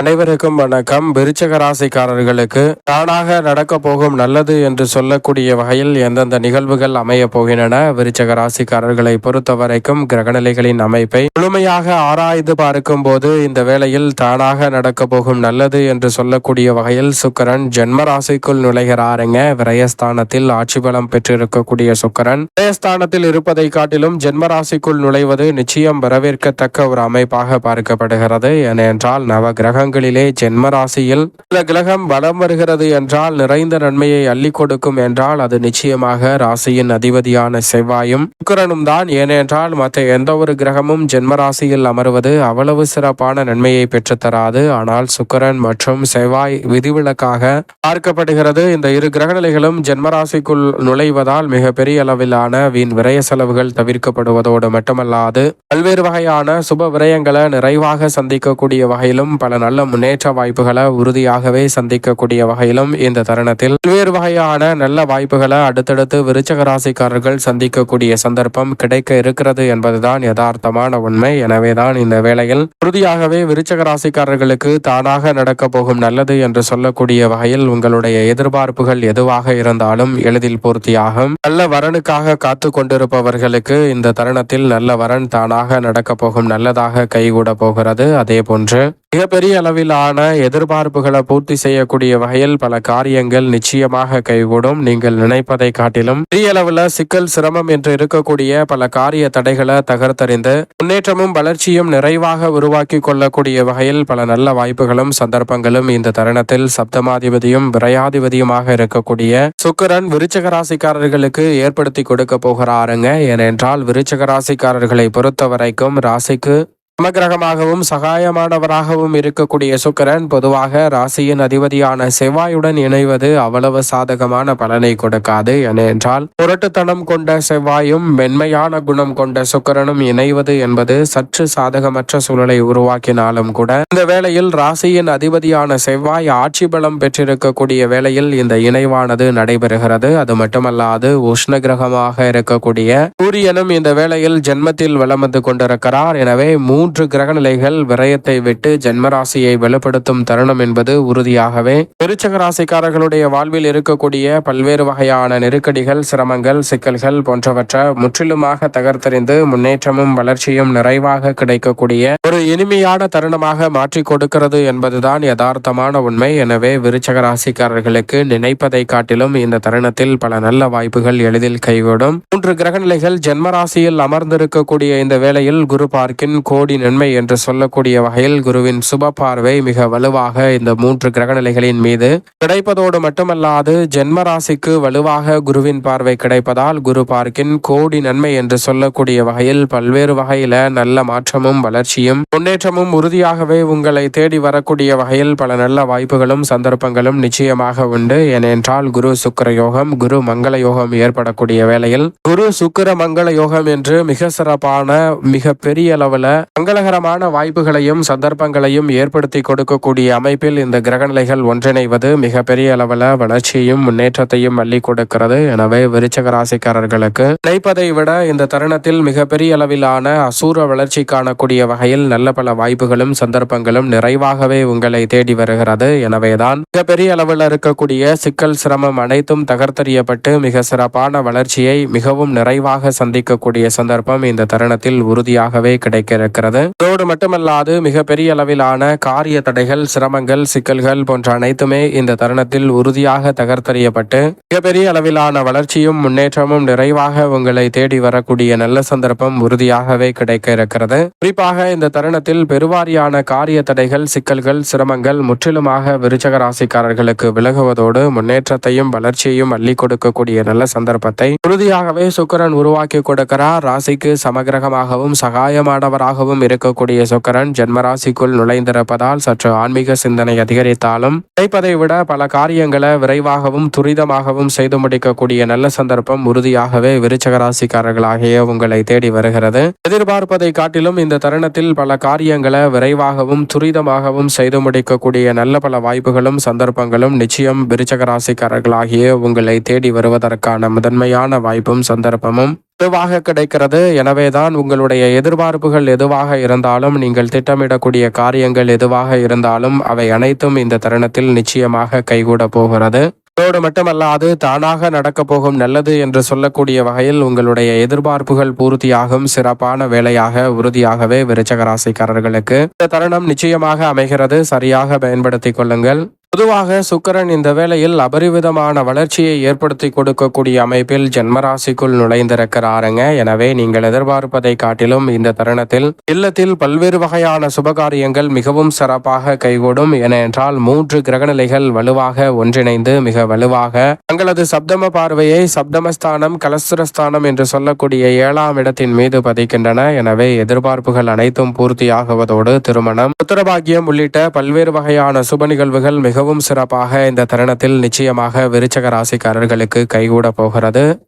அனைவருக்கும் வணக்கம். விருச்சக ராசிக்காரர்களுக்கு தானாக நடக்க போகும் நல்லது என்று சொல்லக்கூடிய வகையில் எந்தெந்த நிகழ்வுகள் அமைய போகின்றன? விருச்சக ராசிக்காரர்களை பொறுத்தவரைக்கும் கிரகநிலைகளின் அமைப்பை முழுமையாக ஆராய்ந்து பார்க்கும் போது இந்த வேளையில் தானாக நடக்க போகும் நல்லது என்று சொல்லக்கூடிய வகையில் சுக்கரன் ஜென்ம ராசிக்குள் நுழைகிறாருங்க. விரயஸ்தானத்தில் ஆட்சி பலம் பெற்றிருக்கக்கூடிய சுக்கரன் விரயஸ்தானத்தில் இருப்பதை காட்டிலும் ஜென்ம ராசிக்குள் நுழைவது நிச்சயம் வரவேற்கத்தக்க ஒரு அமைப்பாக பார்க்கப்படுகிறது. ஏனென்றால் நவ கிரகங்களிலே ஜென்ம ராசியில் சில கிரகம் வலம் வருகிறது என்றால் நிறைந்த நன்மையை அள்ளி கொடுக்கும் என்றால் அது நிச்சயமாக ராசியின் அதிபதியான செவ்வாயும் சுக்கரனும் தான். ஏனென்றால் மற்ற எந்த ஒரு கிரகமும் ஜென்ம ராசியில் அமர்வது அவ்வளவு சிறப்பான நன்மையை பெற்றுத்தராது. ஆனால் சுக்கரன் மற்றும் செவ்வாய் விதிவிலக்காக பார்க்கப்படுகிறது. இந்த இரு கிரகநிலைகளும் நிலைகளும் ஜென்மராசிக்குள் நுழைவதால் மிக பெரிய அளவிலான வீண் விரய செலவுகள் தவிர்க்கப்படுவதோடு மட்டுமல்லாது பல்வேறு வகையான சுப விரயங்களை நிறைவாக சந்திக்கக்கூடிய வகையிலும் பல நல்ல நல்ல முன்னேற்ற வாய்ப்புகளை உறுதியாகவே சந்திக்கக்கூடிய வகையிலும் இந்த தருணத்தில் பல்வேறு வகையான நல்ல வாய்ப்புகளை அடுத்தடுத்து விருச்சக ராசிக்காரர்கள் சந்திக்கக்கூடிய சந்தர்ப்பம் கிடைக்க இருக்கிறது என்பதுதான் யதார்த்தமான உண்மை. எனவேதான் இந்த வேளையில் உறுதியாகவே விருச்சக ராசிக்காரர்களுக்கு தானாக நடக்க போகும் நல்லது என்று சொல்லக்கூடிய வகையில் உங்களுடைய எதிர்பார்ப்புகள் எதுவாக இருந்தாலும் எளிதில் பூர்த்தியாகும். நல்ல வரனுக்காக காத்து கொண்டிருப்பவர்களுக்கு இந்த தருணத்தில் நல்ல வரன் தானாக நடக்க போகும் நல்லதாக கைகூட போகிறது. அதே போன்று மிகப்பெரிய அளவிலான எதிர்பார்ப்புகளை பூர்த்தி செய்யக்கூடிய வகையில் பல காரியங்கள் நிச்சயமாக கைகூடும். நீங்கள் நினைப்பதை காட்டிலும் பெரிய அளவில் சிக்கல் சிரமம் என்று இருக்கக்கூடிய பல காரிய தடைகளை தகர்த்தறிந்து முன்னேற்றமும் வளர்ச்சியும் நிறைவாக உருவாக்கி கொள்ளக்கூடிய வகையில் பல நல்ல வாய்ப்புகளும் சந்தர்ப்பங்களும் இந்த தருணத்தில் சப்தமாதிபதியும் விரையாதிபதியுமாக இருக்கக்கூடிய சுக்கிரன் விருச்சக ராசிக்காரர்களுக்கு ஏற்படுத்தி கொடுக்க போகிறாருங்க. ஏனென்றால் விருச்சக ராசிக்காரர்களை பொறுத்த வரைக்கும் ராசிக்கு சமகிரகமாகவும் சகாயமானவராகவும் இருக்கக்கூடிய சுக்கிரன் பொதுவாக ராசியின் அதிபதியான செவ்வாயுடன் இணைவது அவ்வளவு சாதகமான பலனை கொடுக்காது. ஏனென்றால் புரட்டுத்தனம் கொண்ட செவ்வாயும் மென்மையான குணம் கொண்ட சுக்கிரனும் இணைவது என்பது சற்று சாதகமற்ற சூழலை உருவாக்கினாலும் கூட இந்த வேளையில் ராசியின் அதிபதியான செவ்வாய் ஆட்சி பலம் பெற்றிருக்கக்கூடிய வேளையில் இந்த இணைவானது நடைபெறுகிறது. அது மட்டுமல்லாது உஷ்ண கிரகமாக இருக்கக்கூடிய சூரியனும் இந்த வேளையில் ஜென்மத்தில் வலம் வந்து கொண்டிருக்கிறார். எனவே மூன்று கிரகநிலைகள் விரயத்தை விட்டு ஜென்மராசியை வெளிப்படுத்தும் தருணம் என்பது உறுதியாகவே. விருச்சக ராசிக்காரர்களுடைய வாழ்வில் இருக்கக்கூடிய பல்வேறு வகையான நெருக்கடிகள் சிரமங்கள் சிக்கல்கள் போன்றவற்றை முற்றிலுமாக தகர்த்தறிந்து முன்னேற்றமும் வளர்ச்சியும் நிறைவாக கிடைக்கக்கூடிய ஒரு இனிமையான தருணமாக மாற்றி கொடுக்கிறது என்பதுதான் யதார்த்தமான உண்மை. எனவே விருச்சக ராசிக்காரர்களுக்கு நினைப்பதை காட்டிலும் இந்த தருணத்தில் பல நல்ல வாய்ப்புகள் எளிதில் கைகூடும். மூன்று கிரகநிலைகள் ஜென்மராசியில் அமர்ந்திருக்கக்கூடிய இந்த வேளையில் குரு பார்க்கின் கோடி நன்மை என்று சொல்லக்கூடிய வகையில் குருவின் சுப பார்வை மிக வலுவாக இந்த மூன்று கிரகநிலைகளின் மீது கிடைப்பதோடு மட்டுமல்லாது ஜென்ம ராசிக்கு வலுவாக குருவின் பார்வை கிடைப்பதால் குரு பார்க்கின் கோடி நன்மை என்று சொல்லக்கூடிய வகையில் பல்வேறு வகையில நல்ல மாற்றமும் வளர்ச்சியும் முன்னேற்றமும் உறுதியாகவே உங்களை தேடி வரக்கூடிய வகையில் பல நல்ல வாய்ப்புகளும் சந்தர்ப்பங்களும் நிச்சயமாக உண்டு. ஏனென்றால் குரு சுக்கர யோகம் குரு மங்கள யோகம் ஏற்படக்கூடிய வேளையில் குரு சுக்கர மங்கள யோகம் என்று மிக சிறப்பான மிக பெரிய அளவுல மங்களகரமான வாய்ப்புகளையும் சந்தர்ப்பங்களையும் ஏற்படுத்தி கொடுக்கக்கூடிய அமைப்பில் இந்த கிரகநிலைகள் ஒன்றிணைவது மிக பெரிய அளவில் வளர்ச்சியையும் முன்னேற்றத்தையும் அள்ளி கொடுக்கிறது. எனவே விருச்சக ராசிக்காரர்களுக்கு நினைப்பதை விட இந்த தருணத்தில் மிகப்பெரிய அளவிலான அசூர வளர்ச்சி காணக்கூடிய வகையில் நல்ல பல வாய்ப்புகளும் சந்தர்ப்பங்களும் நிறைவாகவே உங்களை தேடி வருகிறது. எனவேதான் மிகப்பெரிய அளவில் இருக்கக்கூடிய சிக்கல் சிரமம் அனைத்தும் தகர்த்தறியப்பட்டு மிக சிறப்பான வளர்ச்சியை மிகவும் நிறைவாக சந்திக்கக்கூடிய சந்தர்ப்பம் இந்த தருணத்தில் உறுதியாகவே கிடைக்க இருக்கிறது. இதோடு மட்டுமல்லாது மிகப்பெரிய அளவிலான காரிய தடைகள் சிரமங்கள் சிக்கல்கள் போன்ற அனைத்துமே இந்த தருணத்தில் உறுதியாக தகர்த்தறியப்பட்டு மிகப்பெரிய அளவிலான வளர்ச்சியும் முன்னேற்றமும் நிறைவாக உங்களை தேடி வரக்கூடிய நல்ல சந்தர்ப்பம் உறுதியாகவே கிடைக்க இருக்கிறது. குறிப்பாக இந்த தருணத்தில் பெருவாரியான காரிய தடைகள் சிக்கல்கள் சிரமங்கள் முற்றிலுமாக விருச்சக ராசிக்காரர்களுக்கு விலகுவதோடு முன்னேற்றத்தையும் வளர்ச்சியையும் அள்ளி கொடுக்கக்கூடிய நல்ல சந்தர்ப்பத்தை உறுதியாகவே சுக்கரன் உருவாக்கி கொடுக்கிறார். ராசிக்கு சமகிரகமாகவும் சகாயமானவராகவும் இருக்கக்கூடிய சுக்கரன் ஜென்மராசிக்குள் நுழைந்திருப்பதால் சற்று ஆன்மீக சிந்தனை அதிகரித்தாலும் கிடைப்பதை விட பல காரியங்களை விரைவாகவும் துரிதமாகவும் செய்து முடிக்கக்கூடிய நல்ல சந்தர்ப்பம் உறுதியாகவே விருச்சக ராசிக்காரர்களாகிய உங்களை தேடி வருகிறது. எதிர்பார்ப்பதை காட்டிலும் இந்த தருணத்தில் பல காரியங்களை விரைவாகவும் துரிதமாகவும் செய்து முடிக்கக்கூடிய நல்ல பல வாய்ப்புகளும் சந்தர்ப்பங்களும் நிச்சயம் விருச்சக ராசிக்காரர்களாகிய உங்களை தேடி வருவதற்கான முதன்மையான வாய்ப்பும் சந்தர்ப்பமும் எதுவாக கிடைக்கிறது? எனவே தான் உங்களுடைய எதிர்பார்ப்புகள் எதுவாக இருந்தாலும் நீங்கள் திட்டமிடக்கூடிய காரியங்கள் எதுவாக இருந்தாலும் அவை அனைத்தும் இந்த தருணத்தில் நிச்சயமாக கைகூட போகிறது. அதோடு மட்டுமல்லாது தானாக நடக்கப் போகும் நல்லது என்று சொல்லக்கூடிய வகையில் உங்களுடைய எதிர்பார்ப்புகள் பூர்த்தியாகும் சிறப்பான வேலையாக உறுதியாகவே விருச்சக ராசிக்காரர்களுக்கு. இந்த தருணம் நிச்சயமாக அமைகிறது. சரியாக பயன்படுத்திக் கொள்ளுங்கள். பொதுவாக சுக்கரன் இந்த வேளையில் அபரிவிதமான வளர்ச்சியை ஏற்படுத்தி கொடுக்கக்கூடிய அமைப்பில் ஜென்மராசிக்குள் நுழைந்திருக்கிறாருங்க. எனவே நீங்கள் எதிர்பார்ப்பதை காட்டிலும் இந்த தருணத்தில் இல்லத்தில் பல்வேறு வகையான சுபகாரியங்கள் மிகவும் சிறப்பாக கைகூடும். ஏனென்றால் மூன்று கிரகநிலைகள் வலுவாக ஒன்றிணைந்து மிக வலுவாக தங்களது சப்தம பார்வையை சப்தமஸ்தானம் கலஸ்திரஸ்தானம் என்று சொல்லக்கூடிய ஏழாம் இடத்தின் மீது பதிக்கின்றன. எனவே எதிர்பார்ப்புகள் அனைத்தும் பூர்த்தியாகுவதோடு திருமணம் உத்தரபாகியம் உள்ளிட்ட பல்வேறு வகையான சுப நிகழ்வுகள் மிகவும் சிறப்பாக இந்த தருணத்தில் நிச்சயமாக விருச்சக ராசிக்காரர்களுக்கு கைகூட போகிறது.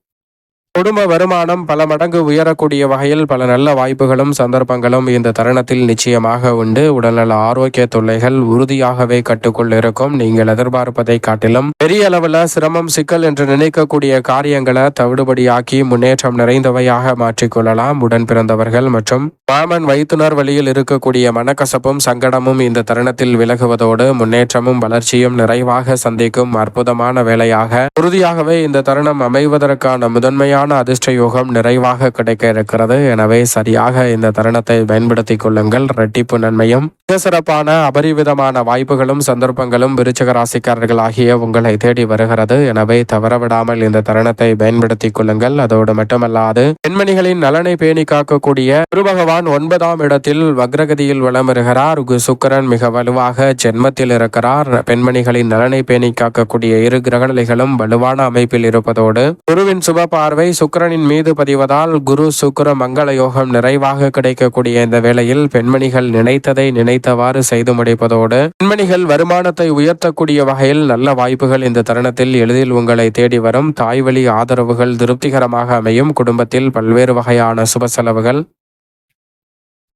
குடும்ப வருமானம் பல மடங்கு உயரக்கூடிய வகையில் பல நல்ல வாய்ப்புகளும் சந்தர்ப்பங்களும் இந்த தருணத்தில் நிச்சயமாக உண்டு. உடல்நல ஆரோக்கிய தொல்லைகள் உறுதியாகவே கட்டுக்குள் இருக்கும். நீங்கள் எதிர்பார்ப்பதை காட்டிலும் பெரிய அளவில் சிரமம் சிக்கல் என்று நினைக்கக்கூடிய காரியங்களை தவிடுபடியாக்கி முன்னேற்றம் நிறைந்தவையாக மாற்றிக்கொள்ளலாம் உடன் பிறந்தவர்கள் மற்றும் மாமன் வைத்துனர் வழியில் இருக்கக்கூடிய மனக்கசப்பும் சங்கடமும் இந்த தருணத்தில் விலகுவதோடு முன்னேற்றமும் வளர்ச்சியும் நிறைவாக சந்திக்கும் அற்புதமான வேலையாக உறுதியாகவே இந்த தருணம் அமைவதற்கான முதன்மையான அதிர்ஷ்ட யோகம் நிறைவாக கிடைக்க இருக்கிறது. எனவே சரியாக இந்த தருணத்தை பயன்படுத்திக் கொள்ளுங்கள். ரெட்டிப்பு நன்மையும் மிக சிறப்பான அபரிவிதமான வாய்ப்புகளும் சந்தர்ப்பங்களும் விருச்சக ராசிக்காரர்கள் ஆகிய உங்களை தேடி வருகிறது. எனவே தவறவிடாமல் இந்த தருணத்தை பயன்படுத்திக் கொள்ளுங்கள். அதோடு மட்டுமல்லாது பெண்மணிகளின் நலனை பேணி காக்கக்கூடிய குரு பகவான் ஒன்பதாம் இடத்தில் வக்ரகதியில் வலம் வருகிறார். சுக்கரன் சுக்கிரன் மிக வலுவாக ஜென்மத்தில் இருக்கிறார். பெண்மணிகளின் நலனை பேணி காக்கக்கூடிய இரு கிரகநிலைகளும் வலுவான அமைப்பில் இருப்பதோடு குருவின் சுப பார்வை சுக்கிரனின் மீது பதிவதால் குரு சுக்கர மங்கள யோகம் நிறைவாக கிடைக்கக்கூடிய இந்த வேளையில் பெண்மணிகள் நினைத்ததை நினைத்தவாறு செய்து முடிப்பதோடு பெண்மணிகள் வருமானத்தை உயர்த்தக்கூடிய வகையில் நல்ல வாய்ப்புகள் இந்த தருணத்தில் எளிதில் உங்களை தேடி வரும். தாய்வழி ஆதரவுகள் திருப்திகரமாக அமையும். குடும்பத்தில் பல்வேறு வகையான சுப செலவுகள்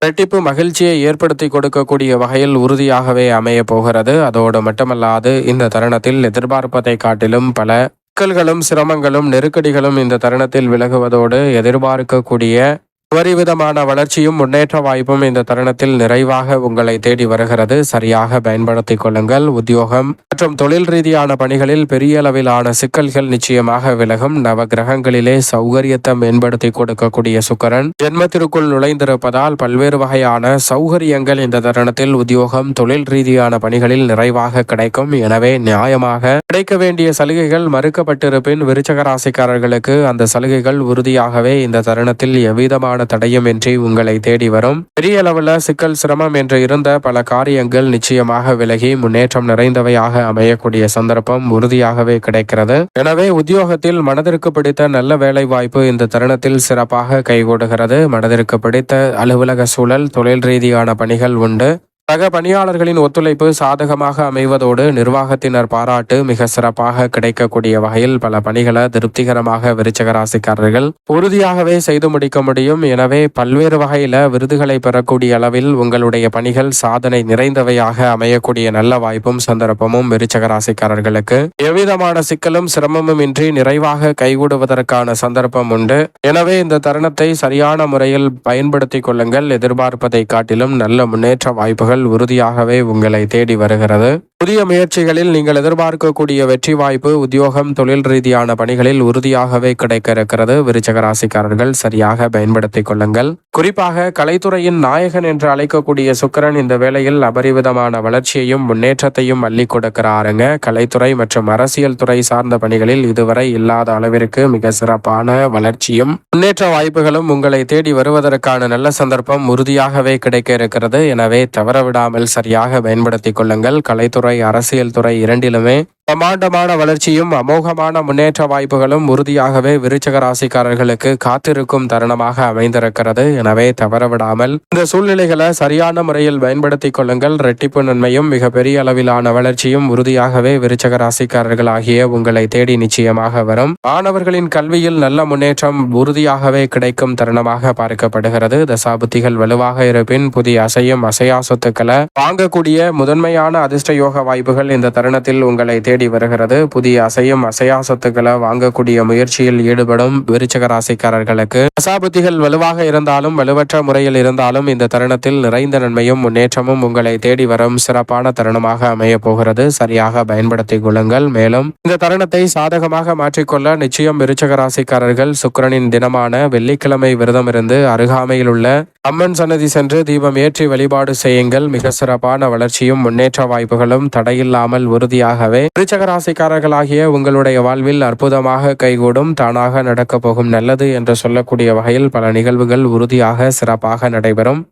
இரட்டிப்பு மகிழ்ச்சியை ஏற்படுத்தி கொடுக்கக்கூடிய வகையில் உறுதியாகவே அமைய போகிறது. அதோடு மட்டுமல்லாது இந்த தருணத்தில் எதிர்பார்ப்பதை காட்டிலும் பல சிக்கல்களும் சிரமங்களும் நெருக்கடிகளும் இந்த தருணத்தில் விலகுவதோடு எதிர்பார்க்கக்கூடிய விதமான வளர்ச்சியும் முன்னேற்ற வாய்ப்பும் இந்த தருணத்தில் நிறைவாக உங்களை தேடி வருகிறது. சரியாக பயன்படுத்திக் கொள்ளுங்கள். உத்தியோகம் மற்றும் தொழில் ரீதியான பணிகளில் பெரிய அளவிலான சிக்கல்கள் நிச்சயமாக விலகும். நவ கிரகங்களிலே சௌகரியத்தை மேம்படுத்தி கொடுக்கக்கூடிய சுக்கரன் ஜென்மத்திற்குள் நுழைந்திருப்பதால் பல்வேறு வகையான சௌகரியங்கள் இந்த தருணத்தில் உத்தியோகம் தொழில் ரீதியான பணிகளில் நிறைவாக கிடைக்கும். எனவே நியாயமாக கிடைக்க வேண்டிய சலுகைகள் மறுக்கப்பட்டிருப்பின் விருச்சக ராசிக்காரர்களுக்கு அந்த சலுகைகள் உறுதியாகவே இந்த தருணத்தில் எவ்விதமான தடையுமின்றி உங்களை தேடி வரும். பெரிய அளவுல சிக்கல் சிரமம் என்று இருந்த பல காரியங்கள் நிச்சயமாக விலகி முன்னேற்றம் நிறைந்தவையாக அமையக்கூடிய சந்தர்ப்பம் உறுதியாகவே கிடைக்கிறது. எனவே உத்தியோகத்தில் மனதிற்கு பிடித்த நல்ல வேலை வாய்ப்பு இந்த தருணத்தில் சிறப்பாக கைகூடுகிறது. மனதிற்கு பிடித்த அலுவலக சூழல் தொழில் ரீதியான பணிகள் உண்டு. சக பணியாளர்களின் ஒத்துழைப்பு சாதகமாக அமைவதோடு நிர்வாகத்தினர் பாராட்டு மிக சிறப்பாக கிடைக்கக்கூடிய வகையில் பல பணிகளை திருப்திகரமாக விருச்சகராசிக்காரர்கள் உறுதியாகவே செய்து முடிக்க முடியும். எனவே பல்வேறு வகையில விருதுகளை பெறக்கூடிய அளவில் உங்களுடைய பணிகள் சாதனை நிறைந்தவையாக அமையக்கூடிய நல்ல வாய்ப்பும் சந்தர்ப்பமும் விருச்சகராசிக்காரர்களுக்கு. எவ்விதமான சிக்கலும் சிரமமும் இன்றி நிறைவாக கைகூடுவதற்கான சந்தர்ப்பம் உண்டு. எனவே இந்த தருணத்தை சரியான முறையில் பயன்படுத்திக் கொள்ளுங்கள். எதிர்பார்ப்பதை காட்டிலும் நல்ல முன்னேற்ற வாய்ப்புகள் உறுதியாகவே உங்களை தேடி வருகிறது. புதிய முயற்சிகளில் நீங்கள் எதிர்பார்க்கக்கூடிய வெற்றி வாய்ப்பு உத்தியோகம் தொழில் ரீதியான பணிகளில் உறுதியாகவே கிடைக்க இருக்கிறது விருச்சக ராசிக்காரர்கள் சரியாக பயன்படுத்திக் கொள்ளுங்கள். குறிப்பாக கலைத்துறையின் நாயகன் என்று அழைக்கக்கூடிய சுக்கரன் இந்த வேளையில் அபரிவிதமான வளர்ச்சியையும் முன்னேற்றத்தையும் அள்ளி கொடுக்கிறாருங்க. கலைத்துறை மற்றும் அரசியல் துறை சார்ந்த பணிகளில் இதுவரை இல்லாத அளவிற்கு மிக சிறப்பான வளர்ச்சியும் முன்னேற்ற வாய்ப்புகளும் உங்களை தேடி வருவதற்கான நல்ல சந்தர்ப்பம் உறுதியாகவே கிடைக்க இருக்கிறது எனவே தவறவிடாமல் சரியாக பயன்படுத்திக் கொள்ளுங்கள். கலைத்துறை அரசியல் துறை இரண்டிலுமே பிரமாண்டமான வளர்ச்சியும் அமோகமான முன்னேற்ற வாய்ப்புகளும் உறுதியாகவே விருச்சக ராசிக்காரர்களுக்கு காத்திருக்கும் தருணமாக அமைந்திருக்கிறது. எனவே தவறவிடாமல் இந்த சூழ்நிலைகளை சரியான முறையில் பயன்படுத்திக் கொள்ளுங்கள். ரெட்டிப்பு நன்மையும் மிக பெரிய அளவிலான வளர்ச்சியும் உறுதியாகவே விருச்சக ராசிக்காரர்கள் ஆகிய உங்களை தேடி நிச்சயமாக வரும். மாணவர்களின் கல்வியில் நல்ல முன்னேற்றம் உறுதியாகவே கிடைக்கும் தருணமாக பார்க்கப்படுகிறது. தசாபுத்திகள் வலுவாக இருப்பின் புதிய அசையும் அசையா சொத்துக்களை வாங்கக்கூடிய முதன்மையான அதிர்ஷ்ட யோக வாய்ப்புகள் இந்த தருணத்தில் உங்களை தேடி தேடி வருகிறது. புதிய அசையும் அசையா சொத்துக்களை வாங்கக்கூடிய முயற்சியில் ஈடுபடும் விருச்சக ராசிக்காரர்களுக்கு தசாபுத்திகள் வலுவாக இருந்தாலும் வலுவற்ற முறையில் இருந்தாலும் இந்த தருணத்தில் நிறைந்த நன்மையும் முன்னேற்றமும் உங்களை தேடி வரும் சிறப்பான தருணமாக அமைய போகிறது. சரியாக பயன்படுத்திக் கொள்ளுங்கள். மேலும் இந்த தருணத்தை சாதகமாக மாற்றிக்கொள்ள நிச்சயம் விருச்சக ராசிக்காரர்கள் சுக்கிரனின் தினமான வெள்ளிக்கிழமை விரதம் இருந்து அருகாமையில் உள்ள அம்மன் சன்னதி சென்று தீபம் ஏற்றி வழிபாடு செய்யுங்கள். மிக சிறப்பான வளர்ச்சியும் முன்னேற்ற வாய்ப்புகளும் தடையில்லாமல் உறுதியாகவே விருச்சக ராசிக்காரர்களாகிய உங்களுடைய வாழ்வில் அற்புதமாக கைகூடும் தானாக நடக்கப் போகும் நல்லது என்று சொல்லக்கூடிய வகையில் பல நிகழ்வுகள் உறுதியாக சிறப்பாக நடைபெறும்.